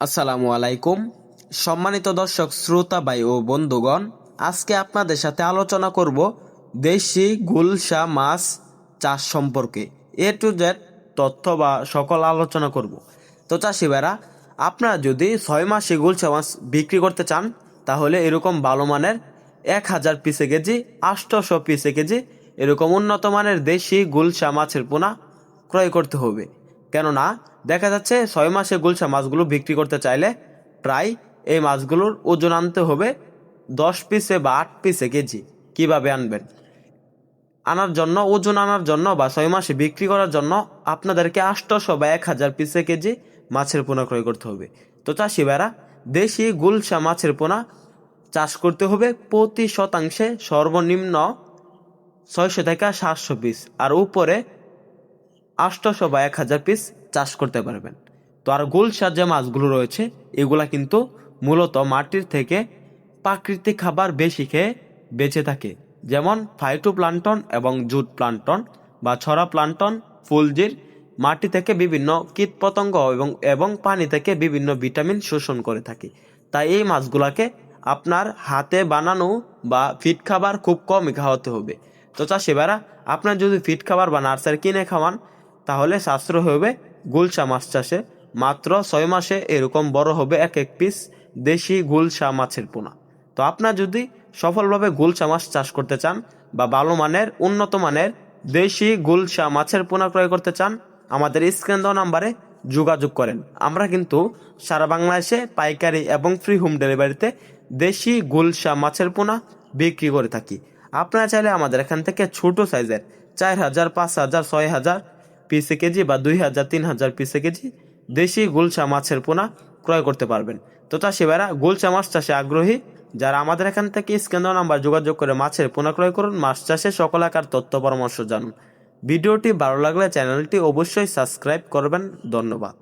আসসালামু আলাইকুম। সম্মানিত দর্শক, শ্রোতা ভাই ও বন্ধুগণ, আজকে আপনাদের সাথে আলোচনা করব দেশি গুলশা মাছ চাষ সম্পর্কে। এ টু জেড তথ্য বা সকল আলোচনা করব। তো চাষি ভাইরা, আপনারা যদি ছয় মাসে গুলশা মাছ বিক্রি করতে চান, তাহলে এরকম ভালো মানের এক হাজার পিসে কেজি আটশোশো পিসে কেজি এরকম উন্নত মানের দেশি গুলশা মাছের পোনা ক্রয় করতে হবে। কেননা দেখা যাচ্ছে ছয় মাসে গুলশা মাছগুলো বিক্রি করতে চাইলে প্রায় এই মাছগুলোর ওজন আনতে হবে দশ পিসে বা আট পিসে কেজি। কীভাবে আনবেন? আনার জন্য, ওজন আনার জন্য বা ছয় মাসে বিক্রি করার জন্য আপনাদেরকে আটশোশো বা এক হাজার পিসে কেজি মাছের পোনা ক্রয় করতে হবে। তো চাষি ভাইরা, দেশি গুলশা মাছের পোনা চাষ করতে হবে প্রতি শতাংশে সর্বনিম্ন ছয়শো থেকে সাতশো পিস। আর উপরে আটশোশো বা এক হাজার পিস চাষ করতে পারবেন। তো আর গুলশার যে মাছগুলো রয়েছে, এগুলা কিন্তু মূলত মাটির থেকে প্রাকৃতিক খাবার বেশি খেয়ে বেঁচে থাকে। যেমন ফাইটো প্লান্টন এবং জুট প্লান্টন বা ছড়া প্লান্টন ফুলজির মাটি থেকে বিভিন্ন কীট পতঙ্গ এবং এবং পানি থেকে বিভিন্ন ভিটামিন শোষণ করে থাকে। তাই এই মাছগুলাকে আপনার হাতে বানানো বা ফিট খাবার খুব কমই খাওয়াতে হবে। তো চাষি ভাইরা আপনার যদি ফিট খাবার বা নার্সারি কিনে খাওয়ান, তাহলে সাশ্রয় হবে গুলশা মাছ চাষে। মাত্র ছয় মাসে এরকম বড় হবে এক এক পিস দেশি গুলশা মাছের পোনা। তো আপনার যদি সফলভাবে গুলশা মাছ চাষ করতে চান বা ভালো মানের, উন্নত মানের দেশি গুলশা মাছের পোনা ক্রয় করতে চান, আমাদের স্ক্রিন দেওয়া নাম্বারে যোগাযোগ করেন। আমরা কিন্তু সারা বাংলাদেশে পাইকারি এবং ফ্রি হোম ডেলিভারিতে দেশি গুলশা মাছের পোনা বিক্রি করে থাকি। আপনারা চাইলে আমাদের এখান থেকে ছোট সাইজের চার হাজার, পাঁচ হাজার, ছয় হাজার পিসে কেজি বা দুই হাজার, তিন হাজার পিসে কেজি দেশি গুলশা মাছের পোনা ক্রয় করতে পারবেন। তো চাষি ভাইরা গুলশা মাছ চাষে আগ্রহী, যারা আমাদের এখান থেকে স্ক্যান নাম্বার যোগাযোগ করে মাছের পোনা ক্রয় করুন, মাছ চাষে সকল আকার তথ্য পরামর্শ জানুন। ভিডিওটি ভালো লাগলে চ্যানেলটি অবশ্যই সাবস্ক্রাইব করবেন। ধন্যবাদ।